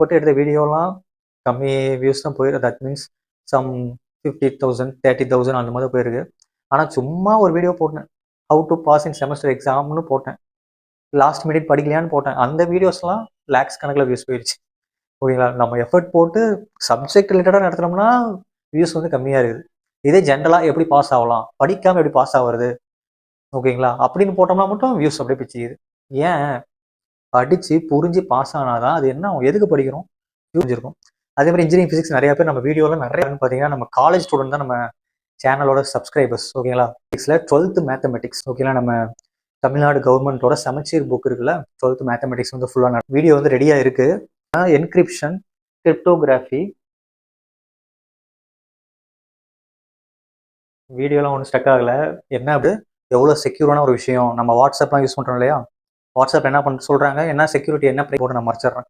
போட்டு எடுத்த வீடியோலாம் கம்மி வியூஸ் தான் போயிருக்கு. That means some fifty thousand thirty thousand அந்த மாதிரி போயிருக்கு. ஆனால் சும்மா ஒரு வீடியோ போட்டேன். How to pass in semester எக்ஸாம்னு போட்டேன். லாஸ்ட் மினிட் படிக்கலையான்னு போட்டேன். அந்த வீடியோஸ்லாம் லேக்ஸ் கணக்கில் வியூஸ் போயிடுச்சு ஓகேங்களா? நம்ம எஃபர்ட் போட்டு சப்ஜெக்ட் ரிலேட்டடாக நடத்தினோம்னா வியூஸ் வந்து கம்மியாக இருக்குது. இதே ஜென்ரலாக எப்படி பாஸ் ஆகலாம்? படிக்காமல் எப்படி பாஸ் ஆகுறது? ஓகேங்களா? அப்படின்னு போட்டோம்னா மட்டும் வியூஸ் அப்படியே பிச்சுக்குது. ஏன்? படித்து புரிஞ்சு பாஸ் ஆனாதான் அது என்ன அவங்க எதுக்கு படிக்கிறோம்? புரிஞ்சிருக்கும். அதே மாதிரி இன்ஜினியரிங் ஃபிசிக்ஸ் நிறைய பேர் நம்ம வீடியோவில் நிறைய பார்த்தீங்கன்னா நம்ம காலேஜ் ஸ்டூடெண்ட் தான் நம்ம சேனலோட சப்ஸ்கிரைபர்ஸ் ஓகேங்களா ஃபிசிக்ஸில் டுவெல்த்து மேத்தமெட்டிக்ஸ் ஓகேங்களா நம்ம தமிழ்நாடு கவர்மெண்ட்டோட சமச்சீர் புக் இருக்குல்ல டுவெல்த்து மேத்தமெட்டிக்ஸ் வந்து ஃபுல்லாக வீடியோ வந்து ரெடியாக இருக்குது என்கிரிப்ஷன் கிரிப்டோகிராஃபி வீடியோலாம் ஒன்றும் ஸ்டக் ஆகலை. என்ன அப்படி எவ்வளோ செக்யூரான ஒரு விஷயம்? நம்ம வாட்ஸ்அப்லாம் யூஸ் பண்ணுறோம் இல்லையா? வாட்ஸ்அப் என்ன பண்ண சொல்கிறாங்க என்ன செக்யூரிட்டி என்ன ப்ரை போட்டு நான் மறைச்சிட்றேன்.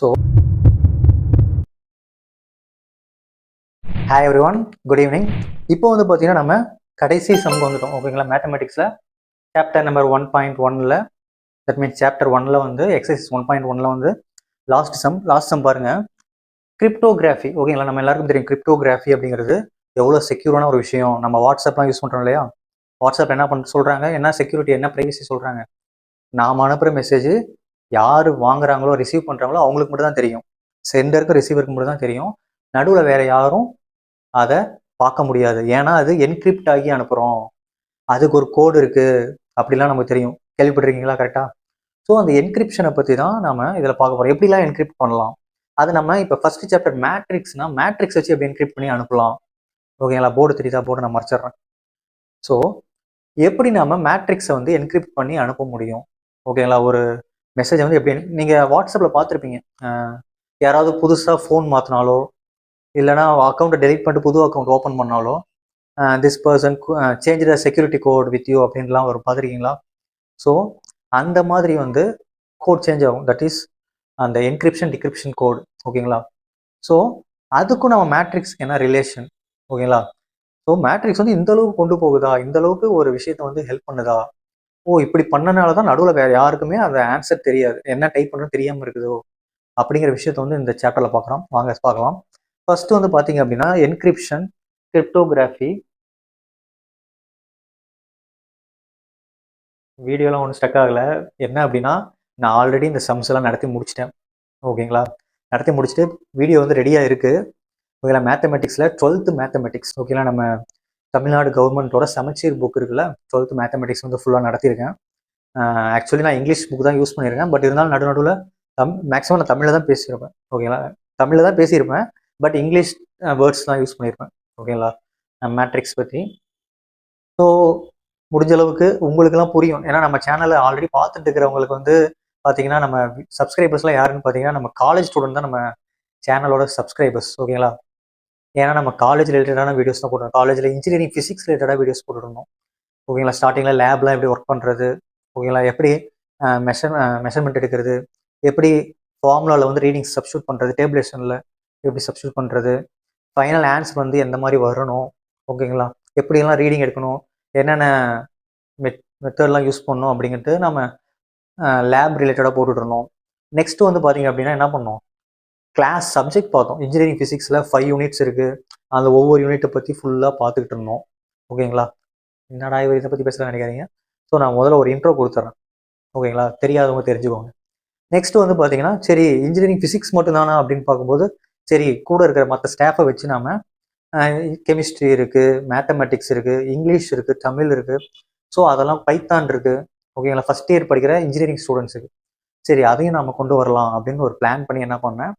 So hi everyone good evening இப்போ வந்து பார்த்தீங்கன்னா நம்ம கடைசி சம்க்கு வந்துட்டோம் ஓகேங்களா? மேத்தமெட்டிக்ஸில் சாப்டர் நம்பர் ஒன் பாயிண்ட் ஒனில் தட் மீன்ஸ் சாப்டர் ஒனில் வந்து எக்ஸசைஸ் ஒன் பாயிண்ட் ஒனில் வந்து லாஸ்ட் சம் லாஸ்ட் சம் பாருங்கள் கிரிப்டோகிராஃபி ஓகேங்களா? நம்ம எல்லாருக்கும் தெரியும் கிரிப்டோகிராஃபி அப்படிங்கிறது எவ்வளோ செக்யூரான ஒரு விஷயம். நம்ம வாட்ஸ்அப்லாம் யூஸ் பண்ணுறோம் இல்லையா? வாட்ஸ்அப் என்ன பண்ண சொல்கிறாங்க என்ன செக்யூரிட்டி என்ன ப்ரைவசி சொல்கிறாங்க நாம் அனுப்புகிற மெசேஜ் யார் வாங்குறாங்களோ ரிசீவ் பண்ணுறாங்களோ அவங்களுக்கு மட்டும் தான் தெரியும். சென்டருக்கு ரிசீவருக்கு மட்டும் தான் தெரியும். நடுவில் வேற யாரும் அதை பார்க்க முடியாது. ஏன்னா அது என்கிரிப்ட் ஆகி அனுப்புகிறோம் அதுக்கு ஒரு கோடு இருக்குது அப்படிலாம் நமக்கு தெரியும். கேள்விப்பட்டிருக்கீங்களா? கரெக்டாக ஸோ அந்த என்கிரிப்ஷனை பற்றி தான் நம்ம இதில் பார்க்க போகிறோம் எப்படிலாம் என்கிரிப்ட் பண்ணலாம்? அது நம்ம இப்போ ஃபஸ்ட் சாப்டர் மேட்ரிக்ஸ்னா மேட்ரிக்ஸ் வச்சு எப்படி என்கிரிப்ட் பண்ணி அனுப்பலாம்? ஓகேங்களா? போர்டு தெரியுதா? போர்டு நான் மறைச்சிட்றேன். ஸோ எப்படி நம்ம மேட்ரிக்ஸை வந்து என்கிரிப்ட் பண்ணி அனுப்ப முடியும்? ஓகேங்களா? ஒரு மெசேஜை வந்து எப்படி நீங்கள் வாட்ஸ்அப்பில் பார்த்துருப்பீங்க. யாராவது புதுசாக ஃபோன் மாற்றினாலோ இல்லைனா அக்கௌண்ட்டை டெலிட் பண்ணிட்டு புது அக்கௌண்ட் ஓப்பன் பண்ணாலோ this person change the security code with you அப்படின்லாம் ஒரு பார்த்துருக்கீங்களா ஸோ அந்த மாதிரி வந்து கோட் சேஞ்ச் ஆகும். தட் இஸ் அந்த என்கிரிப்ஷன் டிகிரிப்ஷன் கோட் ஓகேங்களா? ஸோ அதுக்கும் நம்ம மேட்ரிக்ஸ் என்ன ரிலேஷன் ஓகேங்களா? ஸோ மேட்ரிக்ஸ் வந்து இந்த அளவுக்கு கொண்டு போகுதா? இந்த அளவுக்கு ஒரு விஷயத்த வந்து ஹெல்ப் பண்ணுதா? ஓ இப்படி பண்ணனால தான் நடுவில் வேற யாருக்குமே அந்த ஆன்சர் தெரியாது. என்ன டைப் பண்ணுறது தெரியாமல் இருக்குதோ அப்படிங்கிற விஷயத்த வந்து இந்த சாப்டரில் பார்க்குறோம். வாங்க பார்க்கலாம். ஃபர்ஸ்ட் வந்து பார்த்தீங்க அப்படின்னா என்கிரிப்ஷன் கிரிப்டோகிராஃபி வீடியோலாம் ஒன்றும் ஸ்டக் ஆகலை. என்ன அப்படின்னா நான் ஆல்ரெடி இந்த சம்ஸ் எல்லாம் நடத்தி முடிச்சிட்டேன். ஓகேங்களா நடத்தி முடிச்சுட்டு வீடியோ வந்து ரெடியாக இருக்குது ஓகேங்களா மேத்தமெட்டிக்ஸில் டுவெல்த்து மேத்தமெட்டிக்ஸ் ஓகேங்களா நம்ம தமிழ்நாடு கவர்மெண்ட்டோட சமச்சீர் புக் இருக்குல்ல டுவெல்த்து மேத்தமெட்டிக்ஸ் வந்து ஃபுல்லாக நடத்தியிருக்கேன். ஆக்சுவலி நான் இங்கிலீஷ் புக் தான் யூஸ் பண்ணியிருக்கேன். பட் இருந்தாலும் நடு நடுவில் தம் மேக்ஸிமம் நான் தமிழில் தான் பேசியிருப்பேன். ஓகேங்களா தமிழில் தான் பேசியிருப்பேன். பட் இங்கிலீஷ் வேர்ட்ஸ் தான் யூஸ் பண்ணியிருப்பேன். ஓகேங்களா மேட்ரிக்ஸ் பற்றி ஸோ முடிஞ்ச அளவுக்கு உங்களுக்குலாம் புரியும். ஏன்னா நம்ம சேனலை ஆல்ரெடி பார்த்துட்டு இருக்கிறவங்களுக்கு வந்து பார்த்தீங்கன்னா நம்ம சப்ஸ்கிரைபர்ஸ்லாம் யாருன்னு பார்த்தீங்கன்னா நம்ம காலேஜ் ஸ்டூடெண்ட் தான் நம்ம சேனலோட சப்ஸ்கிரைபர்ஸ் ஓகேங்களா ஏன்னா நம்ம காலேஜ் ரிலேட்டடான வீடியோஸ் தான் போட்டுருந்தோம். காலேஜில் இன்ஜினியரிங் ஃபிசிக்ஸ் ரிலேட்டடாக வீடியோஸ் போட்டுருந்தோம். ஓகேங்களா? ஸ்டார்டிங்கில் லேப்லாம் எப்படி ஒர்க் பண்ணுறது ஓகேங்களா? எப்படி மெஷர் மெஷர்மெண்ட் எடுக்கிறது? எப்படி ஃபார்முலாவில் வந்து ரீடிங் சப்ஸ்டியூட் பண்ணுறது டேபிளேஷனில் எப்படி சப்ஸ்டியூட் பண்ணுறது ஃபைனல் ஆன்சர் வந்து எந்த மாதிரி வரணும்? ஓகேங்களா? எப்படியெல்லாம் ரீடிங் எடுக்கணும்? என்னென்ன மெத் மெத்தட்லாம் யூஸ் பண்ணணும்? அப்படிங்கிறது நம்ம லேப் ரிலேட்டடாக போட்டுட்ருந்தோம் நெக்ஸ்ட்டு வந்து பார்த்தீங்க அப்படின்னா என்ன பண்ணோம்? கிளாஸ் சப்ஜெக்ட் பார்த்தோம். இன்ஜினியரிங் ஃபிசிக்ஸில் ஃபைவ் யூனிட்ஸ் இருக்குது அந்த ஒவ்வொரு யூனிட்டை பற்றி ஃபுல்லாக பார்த்துக்கிட்டு இருந்தோம். ஓகேங்களா என்னடா இவர் இதை பற்றி பேசலாம் நினைக்காதீங்க. ஸோ நான் முதல்ல ஒரு இன்ட்ரோ கொடுத்துட்றேன் ஓகேங்களா தெரியாதவங்க தெரிஞ்சுக்கோங்க. நெக்ஸ்ட் வந்து பார்த்தீங்கன்னா சரி இன்ஜினியரிங் ஃபிசிக்ஸ் மட்டும்தானா அப்படின்னு பார்க்கும்போது சரி கூட இருக்கிற மற்ற ஸ்டாஃபை வச்சு நாம கெமிஸ்ட்ரி இருக்குது மேத்தமெட்டிக்ஸ் இருக்குது இங்கிலீஷ் இருக்குது தமிழ் இருக்குது ஸோ அதெல்லாம் பைத்தான் இருக்குது ஓகேங்களா ஃபஸ்ட் இயர் படிக்கிற இன்ஜினியரிங் ஸ்டூடெண்ட்ஸுக்கு சரி அதையும் நம்ம கொண்டு வரலாம் அப்படின்னு ஒரு பிளான் பண்ணி என்ன பண்ணேன்?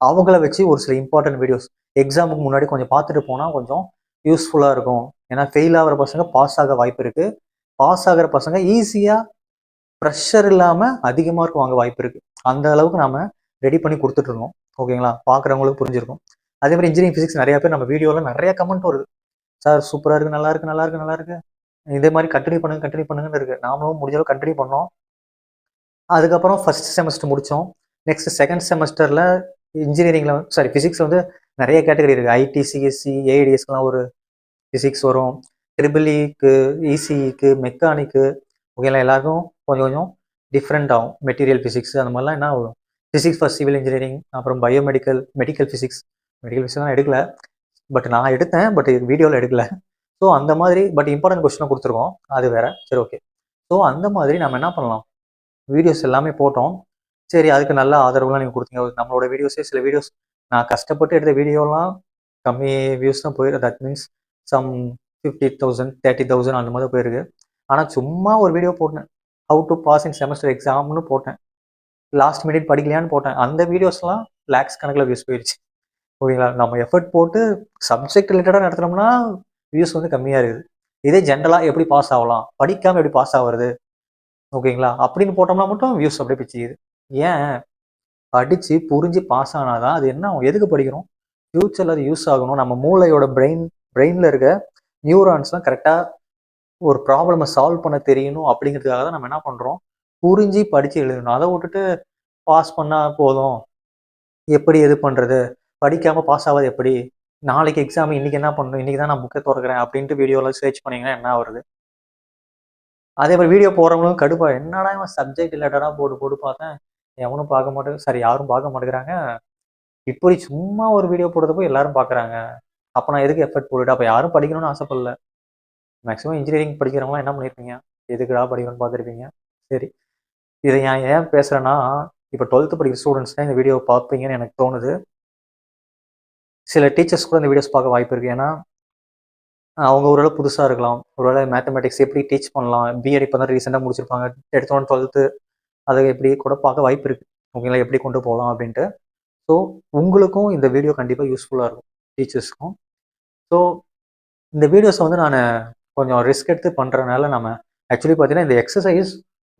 அவங்கள வச்சு ஒரு சில இம்பார்ட்டன்ட் வீடியோஸ் எக்ஸாமுக்கு முன்னாடி கொஞ்சம் பார்த்துட்டு போனால் கொஞ்சம் யூஸ்ஃபுல்லாக இருக்கும். ஏன்னா ஃபெயில் ஆகிற பசங்க பாஸ் ஆக வாய்ப்பு இருக்குது பாஸ் ஆகிற பசங்க ஈஸியாக ப்ரெஷர் இல்லாமல் அதிகமாக இருக்கும் வாங்க வாய்ப்பு இருக்குது அந்த அளவுக்கு நம்ம ரெடி பண்ணி கொடுத்துட்ருக்கோம் ஓகேங்களா பார்க்குறவங்களுக்கு புரிஞ்சிருக்கும். அதே மாதிரி இன்ஜினியரிங் ஃபிசிக்ஸ் நிறைய பேர் நம்ம வீடியோவில் நிறைய கமெண்ட் வருது. சார் சூப்பராக இருக்குது நல்லா இருக்குது நல்லா இருக்குது நல்லா இருக்குது இதே மாதிரி கண்டினியூ பண்ணுங்க கண்டினியூ பண்ணுங்கன்னு இருக்கு. நாமளும் முடிஞ்ச கண்டினியூ பண்ணோம். அதுக்கப்புறம் ஃபர்ஸ்ட் செமஸ்டர் முடித்தோம் நெக்ஸ்ட் செகண்ட் செமஸ்டரில் இன்ஜினியரிங்கில் சாரி ஃபிசிக்ஸ் வந்து நிறைய கேட்டகரி இருக்குது ஐடி சிஎஸ்சி ஏஐடிஎஸ்க்குலாம் ஒரு ஃபிசிக்ஸ் வரும். ட்ரிபிள்இக்கு e இசிஇக்கு மெக்கானிக்கு ஓகேங்களா எல்லாருக்கும் கொஞ்சம் கொஞ்சம் டிஃப்ரெண்ட் ஆகும். மெட்டீரியல் ஃபிசிக்ஸ் அந்த மாதிரிலாம் என்ன வரும் ஃபிசிக்ஸ் ஃபார் சிவில் இன்ஜினியரிங் அப்புறம் biomedical medical physics medical physics தான் எடுக்கல. பட் நான் எடுத்தேன் பட் வீடியோவில் எடுக்கல. ஸோ அந்த மாதிரி பட் இம்பார்ட்டன்ட் கொஸ்டினாக கொடுத்துருக்கோம். அது வேற. சரி ஓகே ஸோ அந்த மாதிரி நம்ம என்ன பண்ணலாம்? வீடியோஸ் எல்லாமே போட்டோம். சரி அதுக்கு நல்ல ஆதரவுலாம் நீங்கள் கொடுத்தீங்க. நம்மளோட வீடியோஸே சில வீடியோஸ் நான் கஷ்டப்பட்டு எடுத்த வீடியோலாம் கம்மி வியூஸ் தான் போயிருக்கு. That means some fifty thousand thirty thousand அந்த மாதிரி போயிருக்கு. ஆனால் சும்மா ஒரு வீடியோ போட்டேன். How to pass in semester எக்ஸாம்னு போட்டேன். லாஸ்ட் மினிட் படிக்கலையான்னு போட்டேன். அந்த வீடியோஸ்லாம் லேக்ஸ் கணக்கில் வியூஸ் போயிடுச்சு ஓகேங்களா? நம்ம எஃபர்ட் போட்டு சப்ஜெக்ட் ரிலேட்டடாக நடத்துனோம்னா வியூஸ் வந்து கம்மியாக இருக்குது. இதே ஜென்ரலாக எப்படி பாஸ் ஆகலாம்? படிக்காமல் எப்படி பாஸ் ஆகுறது? ஓகேங்களா? அப்படின்னு போட்டோம்னா மட்டும் வியூஸ் அப்படியே பிச்சுக்குது. ஏன் படித்து புரிஞ்சு பாஸ் ஆனாதான் அது என்ன ஆகும்? எதுக்கு படிக்கிறோம்? ஃப்யூச்சரில் அது யூஸ் ஆகணும். நம்ம மூளையோட பிரெயின் பிரெயினில் இருக்க நியூரான்ஸ்லாம் கரெக்டாக ஒரு ப்ராப்ளமை சால்வ் பண்ண தெரியணும் அப்படிங்கிறதுக்காக தான் நம்ம என்ன பண்ணுறோம் புரிஞ்சு படித்து எழுதணும். அதை விட்டுட்டு பாஸ் பண்ணால் போதும். எப்படி இது பண்ணுறது படிக்காமல் பாஸ் ஆகாது எப்படி? நாளைக்கு எக்ஸாம் இன்றைக்கி என்ன பண்ணணும்? இன்றைக்கி தான் நான் புக்கை திறக்கிறேன் அப்படின்ட்டு வீடியோவில் சர்ச் பண்ணிங்கன்னா என்ன வருது அதே மாதிரி வீடியோ போகிறவங்களும் கடுப்பாக என்னடா இவன் சப்ஜெக்ட் ரிலேட்டடாக போட்டு போட்டு பார்த்தேன். எவனும் பார்க்க மாட்டேங்க சரி யாரும் பார்க்க மாட்டேங்கிறாங்க. இப்படி சும்மா ஒரு வீடியோ போடுறது போய் எல்லாரும் பார்க்குறாங்க. அப்போ நான் எதுக்கு எஃபர்ட் போட்டுட்டு அப்போ யாரும் படிக்கணும்னு ஆசைப்படல. மேக்ஸிமம் இன்ஜினியரிங் படிக்கிறவங்களாம் என்ன பண்ணியிருப்பீங்க எதுக்குடா படிக்கணும்னு பார்த்துருப்பீங்க? சரி. இதை நான் ஏன் பேசுகிறேன்னா இப்போ டுவெல்த்து படிக்கிற ஸ்டூடெண்ட்ஸ் தான் இந்த வீடியோ பார்ப்பீங்கன்னு எனக்கு தோணுது. சில டீச்சர்ஸ் கூட இந்த வீடியோஸ் பார்க்க வாய்ப்பு இருக்குது ஏன்னா அவங்க ஒருவேளை புதுசாக இருக்கலாம். ஒருவேளை மேத்தமெட்டிக்ஸ் எப்படி டீச் பண்ணலாம்? பிஎட் இப்போ தான் ரீசெண்டாக முடிச்சிருப்பாங்க. எடுத்தோன்னு டுவெல்த்து அதை எப்படி கூட பார்க்க வாய்ப்பு இருக்குது ஓகேங்களா எப்படி கொண்டு போகலாம் அப்படின்ட்டு. ஸோ உங்களுக்கும் இந்த வீடியோ கண்டிப்பாக யூஸ்ஃபுல்லாக இருக்கும் டீச்சர்ஸ்க்கும் ஸோ இந்த வீடியோஸை வந்து நான் கொஞ்சம் ரிஸ்க் எடுத்து பண்ணுறதுனால நம்ம ஆக்சுவலி பார்த்தீங்கன்னா இந்த எக்ஸசைஸ்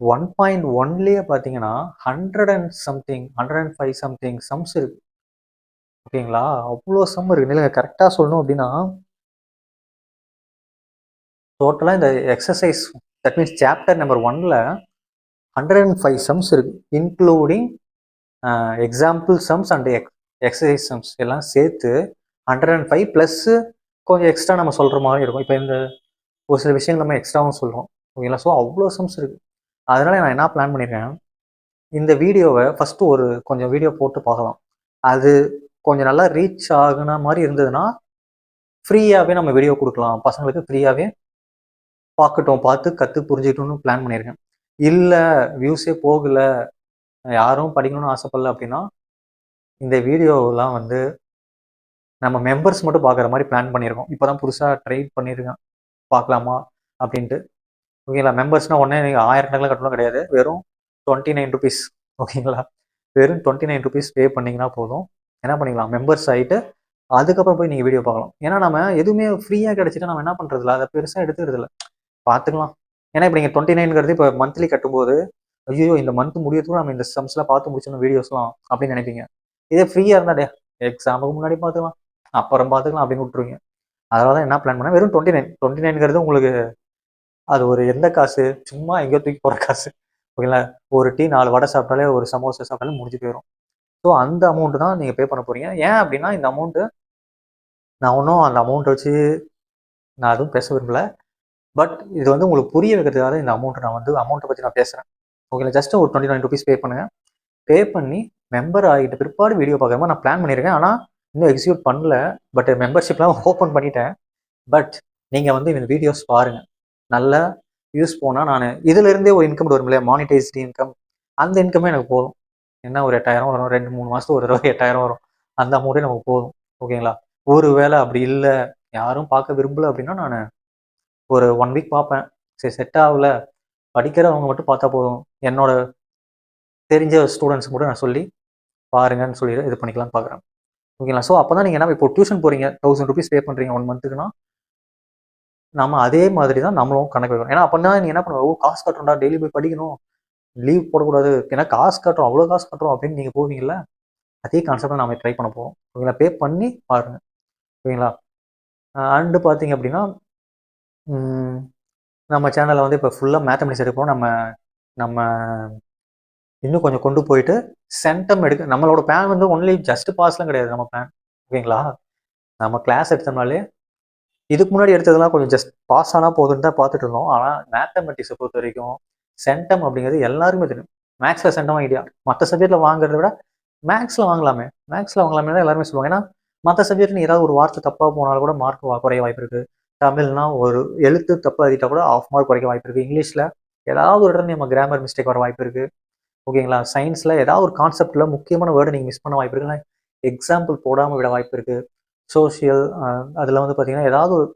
ஒன் பாயிண்ட் ஒன்லேயே பார்த்தீங்கன்னா hundred and something hundred and five something sums இருக்கு. ஓகேங்களா அவ்வளோ சம் இருக்கு. இல்லைங்க கரெக்டாக சொல்லணும் அப்படின்னா டோட்டலாக இந்த exercise that means chapter number ஒன்ல ஹண்ட்ரட் அண்ட் ஃபைவ் சம்ஸ் இருக்குது including example sums and ex exercise sums எல்லாம் சேர்த்து ஹண்ட்ரட் அண்ட் ஃபைவ் ப்ளஸ்ஸு கொஞ்சம் எக்ஸ்ட்ரா நம்ம சொல்கிற மாதிரி இருக்கும். இப்போ இந்த ஒரு சில விஷயங்கள் நம்ம எக்ஸ்ட்ராவும் சொல்கிறோம் ஓகேங்களா? ஸோ அவ்வளோ சம்ஸ் இருக்குது அதனால் நான் என்ன பிளான் பண்ணியிருக்கேன் இந்த வீடியோவை ஃபஸ்ட்டு ஒரு கொஞ்சம் வீடியோ போட்டு பார்க்கலாம். அது கொஞ்சம் நல்லா ரீச் ஆகுன மாதிரி இருந்ததுன்னா ஃப்ரீயாகவே நம்ம வீடியோ கொடுக்கலாம். பசங்களுக்கு ஃப்ரீயாகவே பார்க்கட்டும் பார்த்து கற்று புரிஞ்சுக்கிட்டோன்னு பிளான் பண்ணியிருக்கேன் இல்லை வியூஸே போகலை. யாரும் படிக்கணும்னு ஆசைப்படல அப்படின்னா இந்த வீடியோலாம் வந்து நம்ம மெம்பர்ஸ் மட்டும் பார்க்குற மாதிரி பிளான் பண்ணியிருக்கோம். இப்போ தான் புதுசாக ட்ரை பண்ணியிருக்கேன். பார்க்கலாமா? அப்படின்ட்டு. ஓகேங்களா மெம்பர்ஸ்னால் உடனே நீங்கள் ஆயிரம் கணக்கில் கட்டணும் கிடையாது. வெறும் டுவெண்ட்டி நைன் ருபீஸ் ஓகேங்களா வெறும் டுவெண்ட்டி நைன் ருபீஸ் பே பண்ணிங்கன்னா போதும். என்ன பண்ணிக்கலாம்? மெம்பர்ஸ் ஆகிட்டு அதுக்கப்புறம் போய் நீங்கள் வீடியோ பார்க்கலாம். ஏன்னா நம்ம எதுவுமே ஃப்ரீயாக கிடச்சிட்டா நம்ம என்ன பண்ணுறதில்ல அதை பெருசாக எடுத்துக்கிறதில்ல. பார்த்துக்கலாம். ஏன்னா இப்போ நீங்கள் டுவெண்ட்டி நைன்ங்கிறது இப்போ மந்த்லி கட்டும்போது ஐயோ இந்த மந்த் முடியறதுக்கு நம்ம இந்த சம்ஸ்லாம் பார்த்து முடிச்சிடணும் வீடியோஸ்லாம் அப்படின்னு நினைப்பீங்க. இதே ஃப்ரீயாக இருந்தா டே எக்ஸாமுக்கு முன்னாடி பார்த்துக்கலாம் அப்புறம் பார்த்துக்கலாம் அப்படின்னு விட்டுருவீங்க. அதனால தான் என்ன பிளான் பண்ணேன் வெறும் டுவெண்ட்டி நைன் டுவெண்ட்டி நைன்கிறது உங்களுக்கு அது ஒரு எந்த காசு? சும்மா எங்கேயோ தூக்கி போகிற காசு. ஓகேங்களா ஒரு டீ நாலு வடை சாப்பிட்டாலே ஒரு சமோசா சாப்பிட்டாலே முடிஞ்சு போயிடும் ஸோ அந்த அமௌண்ட்டு தான் நீங்கள் பே பண்ண போகிறீங்க ஏன் அப்படின்னா இந்த அமௌண்ட்டு நான் ஒன்றும் அந்த அமௌண்ட் வச்சு நான் எதுவும் பேச விரும்பல. பட் இது வந்து உங்களுக்கு புரிய வைக்கிறதுக்காக இந்த அமௌண்ட்டை நான் வந்து அமௌண்ட்டை பற்றி நான் பேசுகிறேன் ஓகேங்களா ஜஸ்ட் ஒரு டுவெண்ட்டி நைன் ருபீஸ் பே பண்ணுங்கள் பே பண்ணி மெம்பர் ஆகிட்ட பிற்பாடு வீடியோ பார்க்குற மாதிரி நான் பிளான் பண்ணியிருக்கேன். ஆனால் இன்னும் எக்ஸிக்யூட் பண்ணல. பட் மெம்பர்ஷிப்லாம் ஓப்பன் பண்ணிட்டேன். பட் நீங்கள் வந்து இந்த வீடியோஸ் பாருங்கள் நல்லா யூஸ் போனால் நான் இதுலேருந்தே ஒரு இன்கம் வரும் இல்லையா? மானிட்டைஸ்டு இன்கம் அந்த இன்கமே எனக்கு போதும். என்ன ஒரு எட்டாயிரம் வரும்? ரெண்டு மூணு மாதத்துக்கு ஒரு தடவை எட்டாயிரம் வரும். அந்த அமௌண்ட்டே நமக்கு போதும். ஓகேங்களா ஒரு வேளை அப்படி இல்லை. யாரும் பார்க்க விரும்பல அப்படின்னா நான் ஒரு ஒன் வீக் பார்ப்பேன். சரி செட் ஆகல. படிக்கிறவங்க மட்டும் பார்த்தா போதும். என்னோட தெரிஞ்ச ஸ்டூடெண்ட்ஸ் மட்டும் நான் சொல்லி பாருங்கன்னு சொல்லி இது பண்ணிக்கலாம்னு பார்க்குறேன். ஓகேங்களா? ஸோ அப்போ தான் நீங்கள் என்ன இப்போ டியூஷன் போகிறீங்க தௌசண்ட் ருபீஸ் பே பண்ணுறீங்க ஒன் மந்த்துக்குன்னா நம்ம அதே மாதிரி தான் நம்மளும் கணக்கு வைக்கணும். ஏன்னா அப்போ தான் நீங்கள் என்ன பண்ணுவோம் ஓ காசு கட்டுறோம்டா டெய்லி போய் படிக்கணும். லீவ் போடக்கூடாது. ஏன்னா காசு கட்டுறோம் அவ்வளோ காசு கட்டுறோம் அப்படின்னு நீங்கள் போவீங்கல்ல அதே கான்செப்ட் நாம ட்ரை பண்ண போவோம் ஓகேங்களா? பே பண்ணி பாருங்கள் ஓகேங்களா? அண்டு பார்த்தீங்க அப்படின்னா நம்ம சேனலில் வந்து இப்போ ஃபுல்லாக மேத்தமெட்டிக்ஸ் எடுப்போம் நம்ம நம்ம இன்னும் கொஞ்சம் கொண்டு போயிட்டு சென்டம் எடுக்க நம்மளோட பிளான் வந்து ஒன்லி ஜஸ்ட் பாஸ்லாம் கிடையாது நம்ம பிளான் ஓகேங்களா? நம்ம கிளாஸ் எடுத்தோம்னாலே இதுக்கு முன்னாடி எடுத்ததெல்லாம் கொஞ்சம் ஜஸ்ட் பாஸ் ஆனால் போதுன்னு தான் பார்த்துட்டு இருந்தோம். ஆனால் மேத்தமெட்டிக்ஸை பொறுத்த வரைக்கும் சென்டம் அப்படிங்கிறது எல்லாருமே தெரியும். மேக்ஸில் சென்டம் ஐடியா மற்ற சப்ஜெக்ட்டில் வாங்குறத விட மேக்ஸில் வாங்கலாமே. மேக்ஸில் வாங்கலாமே தான் எல்லாருமே சொல்லுவாங்க. ஏன்னா மற்ற சப்ஜெக்ட்னு ஏதாவது ஒரு வார்த்தை தப்பாக போனாலும் கூட மார்க் குறைய வாய்ப்பு இருக்குது தமிழ்னா ஒரு எழுத்து தப்பாக எழுதிட்டா கூட ஆஃப் மார்க் குறைக்க வாய்ப்பு இருக்குது இங்கிலீஷில் ஏதாவது ஒரு இடத்துல நம்ம கிராமர் மிஸ்டேக் வர வாய்ப்பு இருக்குது ஓகேங்களா? சயின்ஸில் ஏதாவது ஒரு கான்செப்டில் முக்கியமான வேர்டு நீங்கள் மிஸ் பண்ண வாய்ப்பு இருக்குன்னா எக்ஸாம்பிள் போடாமல் விட வாய்ப்பு இருக்குது சோஷியல் அதில் வந்து பார்த்தீங்கன்னா ஏதாவது ஒரு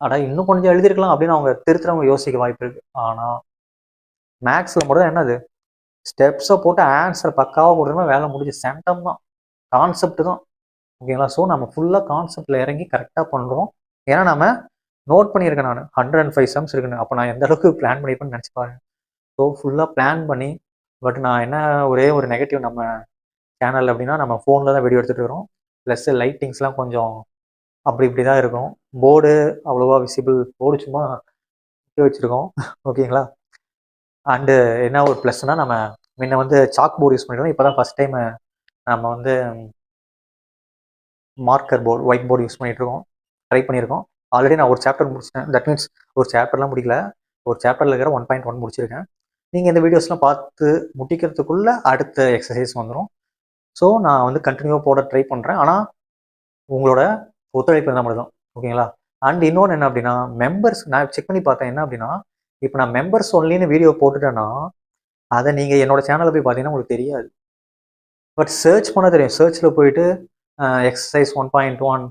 ஆனால் இன்னும் கொஞ்சம் எழுதியிருக்கலாம் அப்படின்னு அவங்க திருத்துறவங்க யோசிக்க வாய்ப்பு இருக்குது ஆனால் மேக்ஸில் மட்டும் என்னது? ஸ்டெப்ஸை போட்டு ஆன்சர் பக்காவாக கொடுத்தோம்னா வேலை முடிஞ்சு சென்டம் தான். கான்செப்ட் தான். ஓகேங்களா? ஸோ நம்ம ஃபுல்லாக கான்செப்டில் இறங்கி கரெக்டாக பண்ணுறோம் ஏன்னா நம்ம நோட் பண்ணியிருக்கேன் நான். ஹண்ட்ரட் அண்ட் ஃபைவ் சம்ஸ் இருக்குன்னு. அப்போ நான் எந்த அளவுக்கு பிளான் பண்ணியிருப்பேன்னு நினச்சி பாருங்க. ஸோ ஃபுல்லாக பிளான் பண்ணி பட் நான் என்ன ஒரே ஒரு நெகட்டிவ் நம்ம சேனல் அப்படின்னா நம்ம ஃபோனில் தான் வீடியோ எடுத்துகிட்டு வரோம். ப்ளஸ் லைட்டிங்ஸ்லாம் கொஞ்சம் அப்படி இப்படி தான் இருக்கும். போர்டு அவ்வளோவா விசிபிள் போர்டு சும்மா வச்சுருக்கோம். ஓகேங்களா அண்டு என்ன ஒரு ப்ளஸ்னால் நம்ம முன்ன வந்து சாக் போர்டு யூஸ் பண்ணிருக்கோம் இப்போ தான் ஃபஸ்ட் டைம் நம்ம வந்து marker board white board use பண்ணிகிட்ருக்கோம் ட்ரை பண்ணியிருக்கோம். ஆல்ரெடி நான் ஒரு சாப்டர் முடிச்சிட்டேன். தட் மீன்ஸ் ஒரு சாப்டர்லாம் முடிக்கல. ஒரு சாப்டரில் இருக்கிற ஒன் பாயிண்ட் ஒன் முடிச்சிருக்கேன். நீங்கள் இந்த வீடியோஸ்லாம் பார்த்து முடிக்கிறதுக்குள்ளே அடுத்த எக்ஸசைஸ் வந்துடும் ஸோ நான் வந்து கண்டினியூவாக போட ட்ரை பண்ணுறேன் ஆனால் உங்களோட ஒத்துழைப்பு இருந்தால் மட்டும்தான். ஓகேங்களா அண்ட் இன்னொன்று என்ன அப்படின்னா மெம்பர்ஸ் நான் செக் பண்ணி பார்த்தேன் என்ன அப்படின்னா இப்போ நான் மெம்பர்ஸ் ஒன்லின்னு வீடியோ போட்டுட்டேன்னா அதை நீங்கள் என்னோடய சேனலில் போய் பார்த்தீங்கன்னா உங்களுக்கு தெரியாது. பட் சர்ச் பண்ண தெரியும். சர்ச்சில் போயிட்டு exercise one point one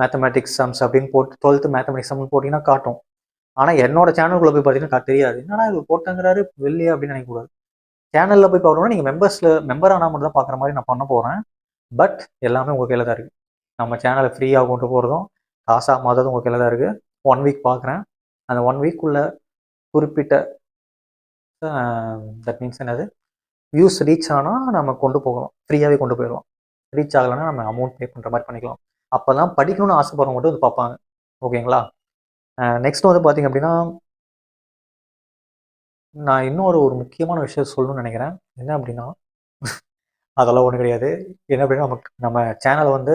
mathematics sums அப்படின்னு போட்டு டுவெல்த்து மேத்தமெட்டிக்ஸ் சம்னு போட்டிங்கன்னா காட்டும். ஆனால் என்னோட சேனலுக்குள்ளே போய் பார்த்தீங்கன்னா தெரியாது. என்னடா இது போட்டங்கிறாரு வெளியே அப்படின்னு நினைக்கக்கூடாது சேனலில் போய் பார்க்கணும்னா நீங்கள் மெம்பர்ஸில் மெம்பர் ஆனால் மட்டும் தான் பார்க்குற மாதிரி நான் பண்ண போகிறேன் பட் எல்லாமே உங்கள் கையில் தான் இருக்குது நம்ம சேனலை ஃப்ரீயாக கொண்டு போகிறதும் காசாக மாததும் உங்கள் கையில் தான் இருக்குது ஒன் வீக் பார்க்குறேன். அந்த ஒன் வீக்குள்ளே குறிப்பிட்ட தட் மீன்ஸ் என்னது? வியூஸ் ரீச் ஆனால் நம்ம கொண்டு போகலாம். ஃப்ரீயாகவே கொண்டு போயிடலாம். ரீச் ஆகலைன்னா நம்ம அமௌண்ட் பே பண்ணுற மாதிரி பண்ணிக்கலாம். அப்போ தான் படிக்கணும்னு ஆசைப்படுறவங்க மட்டும் வந்து பார்ப்பாங்க. ஓகேங்களா? நெக்ஸ்ட் வந்து பார்த்தீங்க அப்படின்னா நான் இன்னொரு ஒரு முக்கியமான விஷயம் சொல்லணும்னு நினைக்கிறேன். என்ன அப்படின்னா அதெல்லாம் ஒன்றும் கிடையாது. என்ன அப்படின்னா நமக்கு நம்ம சேனலை வந்து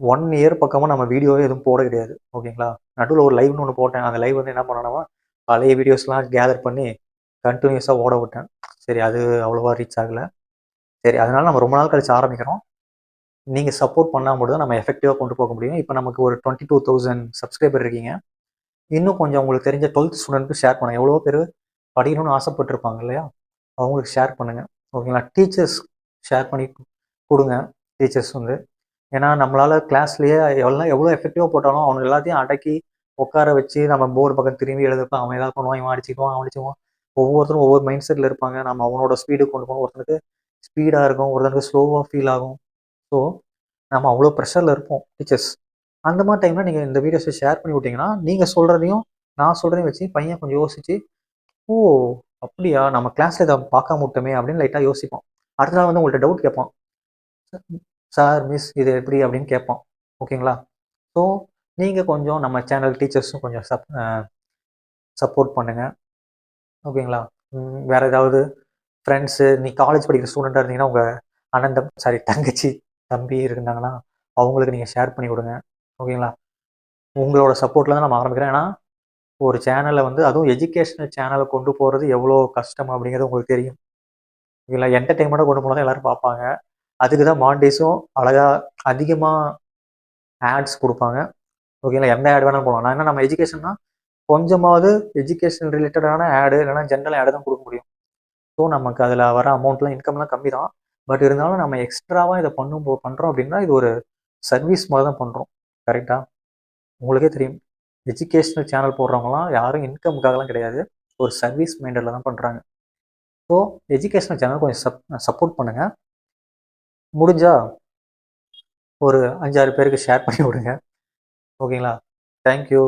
ஒன் இயர் பக்கமாக நம்ம வீடியோவே எதுவும் போட கிடையாது. ஓகேங்களா? நடுவில் ஒரு லைவ்னு ஒன்று போட்டேன். அந்த லைவ் வந்து என்ன பண்ணணும்னா பழைய வீடியோஸ்லாம் கேதர் பண்ணி கண்டினியூஸாக ஓட விட்டேன். சரி அது அவ்வளோவா ரீச் ஆகலை. சரி அதனால நம்ம ரொம்ப நாள் கழிச்சு ஆரம்பிக்கிறோம். நீங்கள் சப்போர்ட் பண்ணால் மட்டும் தான் நம்ம எஃபெக்டிவாக கொண்டு போக முடியும். இப்போ நமக்கு ஒரு டுவெண்ட்டி டூ தௌசண்ட் சப்ஸ்கிரைபர் இருக்கீங்க. இன்னும் கொஞ்சம் உங்களுக்கு தெரிஞ்ச டுவெல்த் ஸ்டூடெண்ட்டுக்கு ஷேர் பண்ணுங்கள் எவ்வளோ பேர் படிக்கணும்னு ஆசைப்பட்டிருப்பாங்க இல்லையா? அவங்களுக்கு ஷேர் பண்ணுங்கள் ஓகேங்களா டீச்சர்ஸ் ஷேர் பண்ணி கொடுங்க. டீச்சர்ஸ் வந்து. ஏன்னா நம்மளால் கிளாஸ்லேயே எவ்வளோ எவ்வளோ எஃபெக்டிவாக போட்டாலும் அவனுக்கு எல்லாத்தையும் அடக்கி உட்கார வச்சு நம்ம போர்டு பக்கம் திரும்பி எழுதப்போ அவன் ஏதாவது பண்ணுவான் இவன் அடிச்சுக்குவான் அவன் அடிச்சுக்குவான். ஒவ்வொருத்தரும் ஒவ்வொரு மைண்ட் செட்டில் இருப்பாங்க. நம்ம அவனோட ஸ்பீடு கொண்டு போகணும். ஒருத்தனுக்கு ஸ்பீடாக இருக்கும். ஒருத்தனுக்கு ஸ்லோவாக ஃபீல் ஆகும். ஸோ நம்ம அவ்வளோ ப்ரெஷரில் இருப்போம் டீச்சர்ஸ் அந்த மாதிரி டைமில் நீங்கள் இந்த வீடியோஸை ஷேர் பண்ணி விட்டிங்கன்னா நீங்கள் சொல்கிறதையும் நான் சொல்கிறதையும் வச்சு பையன் கொஞ்சம் யோசிச்சு ஓ அப்படியா? நம்ம கிளாஸில் இதை பார்க்க முட்டோமே அப்படின்னு லைட்டாக யோசிப்போம் அடுத்த நாள் வந்து உங்கள்கிட்ட டவுட் கேட்பான். சார் மிஸ் இது எப்படி? அப்படின்னு கேட்பான். ஓகேங்களா? ஸோ நீங்கள் கொஞ்சம் நம்ம சேனல் டீச்சர்ஸும் கொஞ்சம் சப் சப்போர்ட் பண்ணுங்கள் ஓகேங்களா? வேறு ஏதாவது ஃப்ரெண்ட்ஸு நீ காலேஜ் படிக்கிற ஸ்டூடெண்ட்டாக இருந்தீங்கன்னா உங்கள் அனந்தம் சாரி தங்கச்சி தம்பி இருந்தாங்கன்னா அவங்களுக்கு நீங்கள் ஷேர் பண்ணி கொடுங்க. ஓகேங்களா? உங்களோட சப்போர்ட்டில் தான் நம்ம ஆரம்பிக்கிறேன். ஏன்னா ஒரு சேனலை வந்து அதுவும் எஜுகேஷனல் சேனலை கொண்டு போகிறது எவ்வளோ கஷ்டம் அப்படிங்கிறது உங்களுக்கு தெரியும். ஓகேங்களா? என்டர்டெயின்மெண்ட்டாக கொண்டு போனால் தான் எல்லோரும் பார்ப்பாங்க. அதுக்கு தான் மாண்டேஸும் அழகாக அதிகமாக ஆட்ஸ் கொடுப்பாங்க. ஓகேங்களா? எந்த ஆட் வேணாலும் போகலாம் ஏன்னா என்ன நம்ம எஜுகேஷன்னா கொஞ்சமாவது எஜுகேஷன் ரிலேட்டடான ஆடு இல்லைனா ஜென்ரல் ஆடு தான் கொடுக்க முடியும். ஸோ நமக்கு அதில் வர அமௌண்ட்லாம் இன்கம்லாம் கம்மி தான் பட் இருந்தாலும் நம்ம எக்ஸ்ட்ராவாக இதை பண்ணும் பண்ணுறோம் அப்படின்னா இது ஒரு சர்வீஸ் மாதிரி தான் பண்ணுறோம் கரெக்டாக உங்களுக்கே தெரியும். எஜுகேஷ்னல் சேனல் போடுறவங்களாம் யாரும் இன்கமுக்காகலாம் கிடையாது. ஒரு சர்வீஸ் மைண்டில் தான் பண்ணுறாங்க ஸோ எஜுகேஷ்னல் சேனல் கொஞ்சம் சப் சப்போர்ட் பண்ணுங்கள் முடிஞ்சால் ஒரு அஞ்சாறு பேருக்கு ஷேர் பண்ணி விடுங்க. ஓகேங்களா? தேங்க்யூ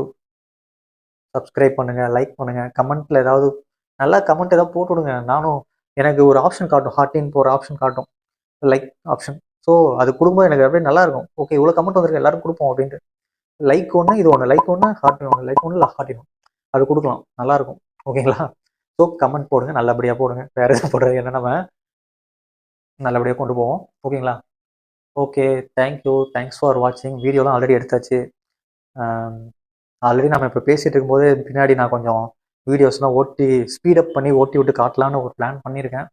சப்ஸ்கிரைப் பண்ணுங்கள் லைக் பண்ணுங்கள் கமெண்ட்டில் ஏதாவது நல்லா கமெண்ட் ஏதாவது போட்டு விடுங்க. நானும் எனக்கு ஒரு ஆப்ஷன் காட்டும். ஹார்ட்டின் போகிற ஆப்ஷன் காட்டும். லைக் ஆப்ஷன் ஸோ அது கொடுக்கும்போது எனக்கு அப்படியே நல்லாயிருக்கும் ஓகே இவ்வளோ கமெண்ட் வந்திருக்கு எல்லாரும் கொடுப்போம் அப்படின்ட்டு. லைக் ஒன்று இது ஒன்று லைக் ஒன்று ஹார்ட் ஒன்று லைக் ஒன்று இல்லை ஹார்ட் ஒன்று அது கொடுக்கலாம். நல்லாயிருக்கும் ஓகேங்களா ஸோ கமெண்ட் போடுங்க. நல்லபடியாக போடுங்க. வேறு எதுவும் போடுறது என்ன நம்ம நல்லபடியாக கொண்டு போவோம். ஓகேங்களா ஓகே தேங்க்யூ தேங்க்ஸ் ஃபார் வாட்சிங் வீடியோலாம் ஆல்ரெடி எடுத்தாச்சு. Um, ஆல்ரெடி நம்ம இப்போ பேசிகிட்டு இருக்கும்போது பின்னாடி நான் கொஞ்சம் வீடியோஸ்லாம் ஓட்டி ஸ்பீடப் பண்ணி ஓட்டி விட்டு காட்டலான்னு ஒரு பிளான் பண்ணியிருக்கேன்.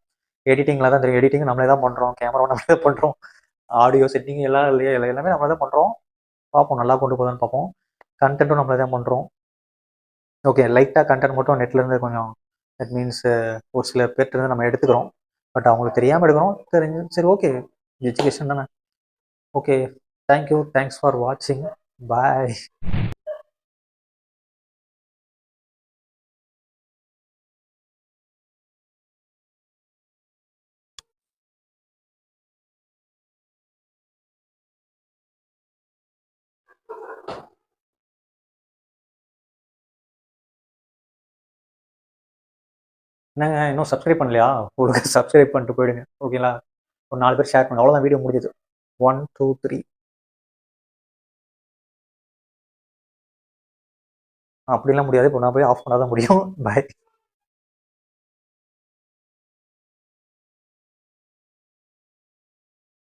எடிட்டிங்கில் தான் தெரியும். எடிட்டிங் நம்மளே தான் பண்ணுறோம் கேமரா நம்மளே தான் பண்ணுறோம் ஆடியோ செட்டிங் எல்லாம் இல்லையா எல்லாமே நம்மளே தான் பண்ணுறோம் பார்ப்போம் நல்லா கொண்டு போதான்னு பார்ப்போம். கண்டென்ட்டும் நம்மளே தான் பண்ணுறோம் ஓகே லைட்டாக கண்டென்ட் மட்டும் நெட்லேருந்து கொஞ்சம் தட் மீன்ஸ் ஒரு சில பேர்ட்டு நம்ம எடுத்துக்கிறோம். பட் அவங்களுக்கு தெரியாமல் எடுக்கிறோம். தெரிஞ்சு சரி ஓகே எஜுகேஷன் தானே. Okay thank you thanks for வாட்சிங் பாய் என்னங்க இன்னும் சப்ஸ்கிரைப் பண்ணலையா? உங்களுக்கு சப்ஸ்கிரைப் பண்ணிட்டு போயிடுங்க. ஓகேங்களா ஒரு நாலு பேர் ஷேர் பண்ணுங்க. அவ்வளோதான் வீடியோ முடிஞ்சது. ஒன் டூ த்ரீ அப்படிலாம் முடியாது. இப்போ நான் போய் ஆஃப் பண்ணாதான் முடியும். பாய்